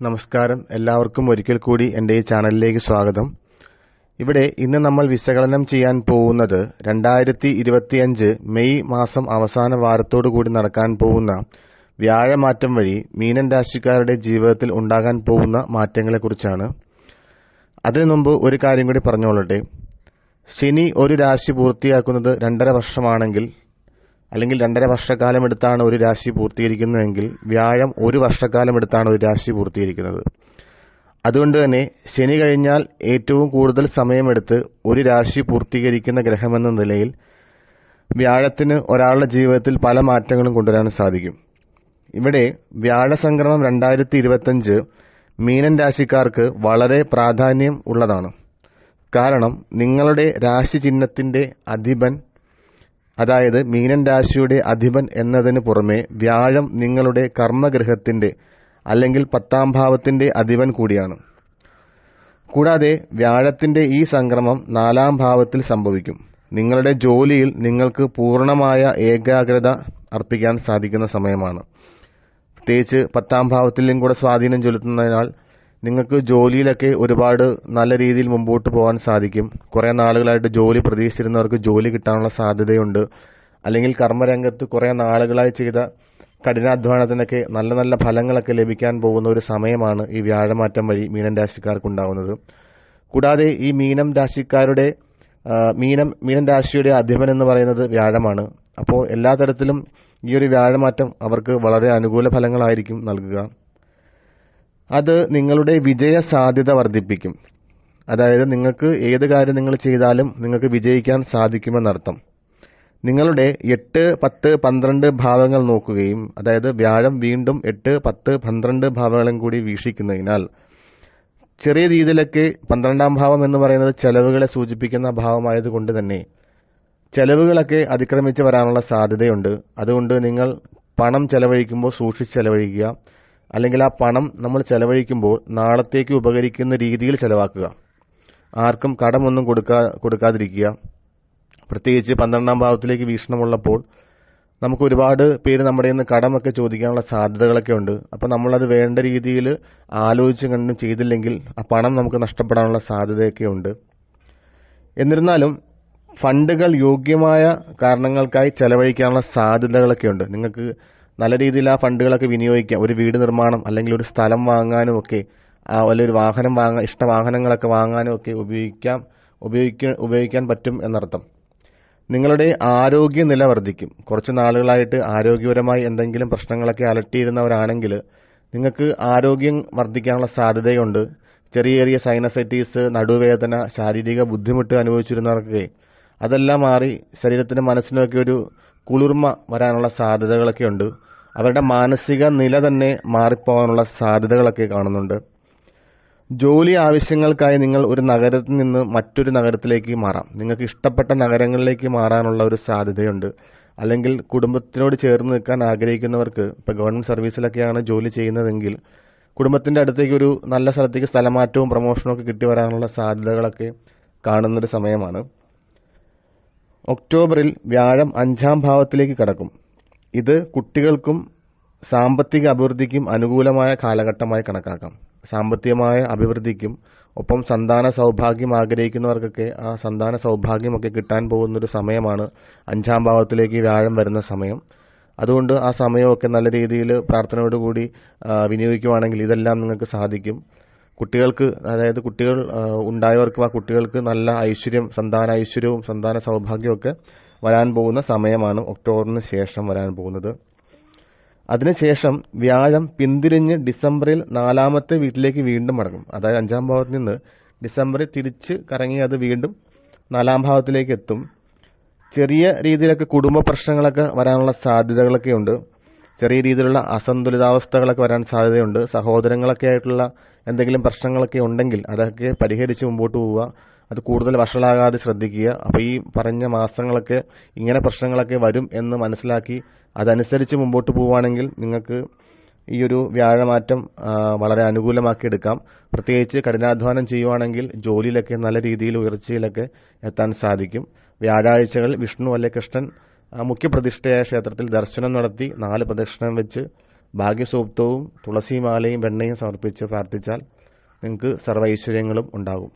നമസ്കാരം. എല്ലാവർക്കും ഒരിക്കൽ കൂടി എന്റെ ഈ ചാനലിലേക്ക് സ്വാഗതം. ഇവിടെ ഇന്ന് നമ്മൾ വിശകലനം ചെയ്യാൻ പോകുന്നത് രണ്ടായിരത്തി ഇരുപത്തിയഞ്ച് മെയ് മാസം അവസാന വാരത്തോടു കൂടി നടക്കാൻ പോകുന്ന വ്യാഴമാറ്റം വഴി മീനൻ രാശിക്കാരുടെ ജീവിതത്തിൽ ഉണ്ടാകാൻ പോകുന്ന മാറ്റങ്ങളെക്കുറിച്ചാണ്. അതിനു മുമ്പ് ഒരു കാര്യം കൂടി പറഞ്ഞോളട്ടെ. ശനി ഒരു രാശി പൂർത്തിയാക്കുന്നത് രണ്ടര വർഷമാണെങ്കിൽ അല്ലെങ്കിൽ രണ്ടര വർഷക്കാലം എടുത്താണ് ഒരു രാശി പൂർത്തീകരിക്കുന്നതെങ്കിൽ വ്യാഴം ഒരു വർഷക്കാലം എടുത്താണ് ഒരു രാശി പൂർത്തീകരിക്കുന്നത്. അതുകൊണ്ട് തന്നെ ശനി കഴിഞ്ഞാൽ ഏറ്റവും കൂടുതൽ സമയമെടുത്ത് ഒരു രാശി പൂർത്തീകരിക്കുന്ന ഗ്രഹമെന്ന നിലയിൽ വ്യാഴത്തിന് ഒരാളുടെ ജീവിതത്തിൽ പല മാറ്റങ്ങളും കൊണ്ടുവരാൻ സാധിക്കും. ഇവിടെ വ്യാഴസംക്രമം രണ്ടായിരത്തി ഇരുപത്തഞ്ച് മീനൻ രാശിക്കാർക്ക് വളരെ പ്രാധാന്യം ഉള്ളതാണ്. കാരണം നിങ്ങളുടെ രാശി ചിഹ്നത്തിന്റെ അധിപൻ അതായത് മീനൻ രാശിയുടെ അധിപൻ എന്നതിന് പുറമെ വ്യാഴം നിങ്ങളുടെ കർമ്മഗ്രഹത്തിന്റെ അല്ലെങ്കിൽ പത്താം ഭാവത്തിന്റെ അധിപൻ കൂടിയാണ്. കൂടാതെ വ്യാഴത്തിന്റെ ഈ സംക്രമം നാലാം ഭാവത്തിൽ സംഭവിക്കും. നിങ്ങളുടെ ജോലിയിൽ നിങ്ങൾക്ക് പൂർണമായ ഏകാഗ്രത അർപ്പിക്കാൻ സാധിക്കുന്ന സമയമാണ്. പ്രത്യേകിച്ച് പത്താം ഭാവത്തിലും കൂടെ സ്വാധീനം ചെലുത്തുന്നതിനാൽ നിങ്ങൾക്ക് ജോലിയിലൊക്കെ ഒരുപാട് നല്ല രീതിയിൽ മുമ്പോട്ട് പോകാൻ സാധിക്കും. കുറേ നാളുകളായിട്ട് ജോലി പ്രതീക്ഷിച്ചിരുന്നവർക്ക് ജോലി കിട്ടാനുള്ള സാധ്യതയുണ്ട്. അല്ലെങ്കിൽ കർമ്മരംഗത്ത് കുറേ നാളുകളായി ചെയ്ത കഠിനാധ്വാനത്തിനൊക്കെ നല്ല നല്ല ഫലങ്ങളൊക്കെ ലഭിക്കാൻ പോകുന്ന ഒരു സമയമാണ് ഈ വ്യാഴമാറ്റം വഴി മീനം രാശിക്കാർക്ക് ഉണ്ടാവുന്നത് കൂടാതെ ഈ മീനം രാശിക്കാരുടെ മീനം മീനം രാശിയുടെ അധിപൻ എന്ന് പറയുന്നത് വ്യാഴമാണ്. അപ്പോൾ എല്ലാ തരത്തിലും ഈ ഒരു വ്യാഴമാറ്റം അവർക്ക് വളരെ അനുകൂല ഫലങ്ങളായിരിക്കും നൽകുക. അത് നിങ്ങളുടെ വിജയ സാധ്യത വർദ്ധിപ്പിക്കും. അതായത് നിങ്ങൾക്ക് ഏത് കാര്യം നിങ്ങൾ ചെയ്താലും നിങ്ങൾക്ക് വിജയിക്കാൻ സാധിക്കുമെന്നർത്ഥം. നിങ്ങളുടെ എട്ട് പത്ത് പന്ത്രണ്ട് ഭാവങ്ങൾ നോക്കുകയും അതായത് വ്യാഴം വീണ്ടും എട്ട് പത്ത് പന്ത്രണ്ട് ഭാവങ്ങളും കൂടി വീക്ഷിക്കുന്നതിനാൽ ചെറിയ രീതിയിലൊക്കെ പന്ത്രണ്ടാം ഭാവം എന്ന് പറയുന്നത് ചെലവുകളെ സൂചിപ്പിക്കുന്ന ഭാവമായതുകൊണ്ട് തന്നെ ചെലവുകളൊക്കെ അതിക്രമിച്ച് വരാനുള്ള സാധ്യതയുണ്ട്. അതുകൊണ്ട് നിങ്ങൾ പണം ചെലവഴിക്കുമ്പോൾ സൂക്ഷിച്ച് ചെലവഴിക്കുക. അല്ലെങ്കിൽ ആ പണം നമ്മൾ ചെലവഴിക്കുമ്പോൾ നാളത്തേക്ക് ഉപകരിക്കുന്ന രീതിയിൽ ചെലവാക്കുക. ആർക്കും കടമൊന്നും കൊടുക്കാ കൊടുക്കാതിരിക്കുക. പ്രത്യേകിച്ച് പന്ത്രണ്ടാം ഭാവത്തിലേക്ക് വീക്ഷണമുള്ളപ്പോൾ നമുക്ക് ഒരുപാട് പേര് നമ്മുടെ നിന്ന് കടമൊക്കെ ചോദിക്കാനുള്ള സാധ്യതകളൊക്കെ ഉണ്ട്. അപ്പോൾ നമ്മളത് വേണ്ട രീതിയിൽ ആലോചിച്ച് കണ്ടും ചെയ്തില്ലെങ്കിൽ ആ പണം നമുക്ക് നഷ്ടപ്പെടാനുള്ള സാധ്യതയൊക്കെ ഉണ്ട്. എന്നിരുന്നാലും ഫണ്ടുകൾ യോഗ്യമായ കാരണങ്ങൾക്കായി ചെലവഴിക്കാനുള്ള സാധ്യതകളൊക്കെ ഉണ്ട്. നിങ്ങൾക്ക് നല്ല രീതിയിൽ ആ ഫണ്ടുകളൊക്കെ വിനിയോഗിക്കാം. ഒരു വീട് നിർമ്മാണം അല്ലെങ്കിൽ ഒരു സ്ഥലം വാങ്ങാനും ഒക്കെ അല്ലെങ്കിൽ ഒരു വാഹനം വാങ്ങാൻ ഇഷ്ട വാഹനങ്ങളൊക്കെ വാങ്ങാനും ഒക്കെ ഉപയോഗിക്കാം ഉപയോഗിക്കാൻ ഉപയോഗിക്കാൻ പറ്റും എന്നർത്ഥം. നിങ്ങളുടെ ആരോഗ്യ നില വർദ്ധിക്കും. കുറച്ച് നാളുകളായിട്ട് ആരോഗ്യപരമായി എന്തെങ്കിലും പ്രശ്നങ്ങളൊക്കെ അലട്ടിയിരുന്നവരാണെങ്കിൽ നിങ്ങൾക്ക് ആരോഗ്യം വർദ്ധിക്കാനുള്ള സാധ്യതയുണ്ട്. ചെറിയ ചെറിയ സൈനസൈറ്റീസ് നടുവേദന ശാരീരിക ബുദ്ധിമുട്ട് അനുഭവിച്ചിരുന്നവർക്ക് അതെല്ലാം മാറി ശരീരത്തിനും മനസ്സിനുമൊക്കെ ഒരു കുളിർമ വരാനുള്ള സാധ്യതകളൊക്കെ ഉണ്ട്. അവരുടെ മാനസിക നില തന്നെ മാറിപ്പോകാനുള്ള സാധ്യതകളൊക്കെ കാണുന്നുണ്ട്. ജോലി ആവശ്യങ്ങൾക്കായി നിങ്ങൾ ഒരു നഗരത്തിൽ നിന്ന് മറ്റൊരു നഗരത്തിലേക്ക് മാറാം. നിങ്ങൾക്ക് ഇഷ്ടപ്പെട്ട നഗരങ്ങളിലേക്ക് മാറാനുള്ള ഒരു സാധ്യതയുണ്ട്. അല്ലെങ്കിൽ കുടുംബത്തിനോട് ചേർന്ന് നിൽക്കാൻ ആഗ്രഹിക്കുന്നവർക്ക് ഇപ്പോൾ ഗവൺമെന്റ് സർവീസിലൊക്കെയാണ് ജോലി ചെയ്യുന്നതെങ്കിൽ കുടുംബത്തിന്റെ അടുത്തേക്ക് ഒരു നല്ല സ്ഥലത്തേക്ക് സ്ഥലമാറ്റവും പ്രൊമോഷനും ഒക്കെ കിട്ടി വരാനുള്ള സാധ്യതകളൊക്കെ കാണുന്നൊരു സമയമാണ്. ഒക്ടോബറിൽ വ്യാഴം അഞ്ചാം ഭാവത്തിലേക്ക് കടക്കും. ഇത് കുട്ടികൾക്കും സാമ്പത്തിക അഭിവൃദ്ധിക്കും അനുകൂലമായ കാലഘട്ടമായി കണക്കാക്കാം. സാമ്പത്തികമായ അഭിവൃദ്ധിക്കും ഒപ്പം സന്താന സൗഭാഗ്യം ആഗ്രഹിക്കുന്നവർക്കൊക്കെ ആ സന്താന സൗഭാഗ്യമൊക്കെ കിട്ടാൻ പോകുന്നൊരു സമയമാണ് അഞ്ചാം ഭാവത്തിലേക്ക് വ്യാഴം വരുന്ന സമയം. അതുകൊണ്ട് ആ സമയമൊക്കെ നല്ല രീതിയിൽ പ്രാർത്ഥനയോടുകൂടി വിനിയോഗിക്കുവാണെങ്കിൽ ഇതെല്ലാം നിങ്ങൾക്ക് സാധിക്കും. കുട്ടികൾക്ക് അതായത് കുട്ടികൾ ഉണ്ടായവർക്കും ആ കുട്ടികൾക്ക് നല്ല ഐശ്വര്യം സന്താന ഐശ്വര്യവും സന്താന സൗഭാഗ്യവും ഒക്കെ വരാൻ പോകുന്ന സമയമാണ് ഒക്ടോബറിന് ശേഷം വരാൻ പോകുന്നത്. അതിനുശേഷം വ്യാഴം പിന്തിരിഞ്ഞ് ഡിസംബറിൽ നാലാമത്തെ വീട്ടിലേക്ക് വീണ്ടും മടങ്ങും. അതായത് അഞ്ചാം ഭാവത്തിൽ നിന്ന് ഡിസംബറിൽ തിരിച്ച് കറങ്ങി അത് വീണ്ടും നാലാം ഭാവത്തിലേക്ക് എത്തും. ചെറിയ രീതിയിലൊക്കെ കുടുംബ പ്രശ്നങ്ങളൊക്കെ വരാനുള്ള സാധ്യതകളൊക്കെ ഉണ്ട്. ചെറിയ രീതിയിലുള്ള അസന്തുലിതാവസ്ഥകളൊക്കെ വരാൻ സാധ്യതയുണ്ട്. സഹോദരങ്ങളൊക്കെ ആയിട്ടുള്ള എന്തെങ്കിലും പ്രശ്നങ്ങളൊക്കെ ഉണ്ടെങ്കിൽ അതൊക്കെ പരിഹരിച്ച് മുമ്പോട്ട് പോവുക. അത് കൂടുതൽ വഷളാകാതെ ശ്രദ്ധിക്കുക. അപ്പോൾ ഈ പറഞ്ഞ മാസങ്ങളൊക്കെ ഇങ്ങനെ പ്രശ്നങ്ങളൊക്കെ വരും എന്ന് മനസ്സിലാക്കി അതനുസരിച്ച് മുമ്പോട്ട് പോവുകയാണെങ്കിൽ നിങ്ങൾക്ക് ഈ ഒരു വ്യാഴമാറ്റം വളരെ അനുകൂലമാക്കി എടുക്കാം. പ്രത്യേകിച്ച് കഠിനാധ്വാനം ചെയ്യുവാണെങ്കിൽ ജോലിയിലൊക്കെ നല്ല രീതിയിൽ ഉയർച്ചയിലൊക്കെ എത്താൻ സാധിക്കും. വ്യാഴാഴ്ചകൾ വിഷ്ണു അല്ലെ കൃഷ്ണൻ മുഖ്യപ്രതിഷ്ഠയായ ക്ഷേത്രത്തിൽ ദർശനം നടത്തി നാല് പ്രദക്ഷിണം വെച്ച് ഭാഗ്യസൂക്തവും തുളസിമാലയും വെണ്ണയും സമർപ്പിച്ച് പ്രാർത്ഥിച്ചാൽ നിങ്ങൾക്ക് സർവ ഐശ്വര്യങ്ങളും ഉണ്ടാകും.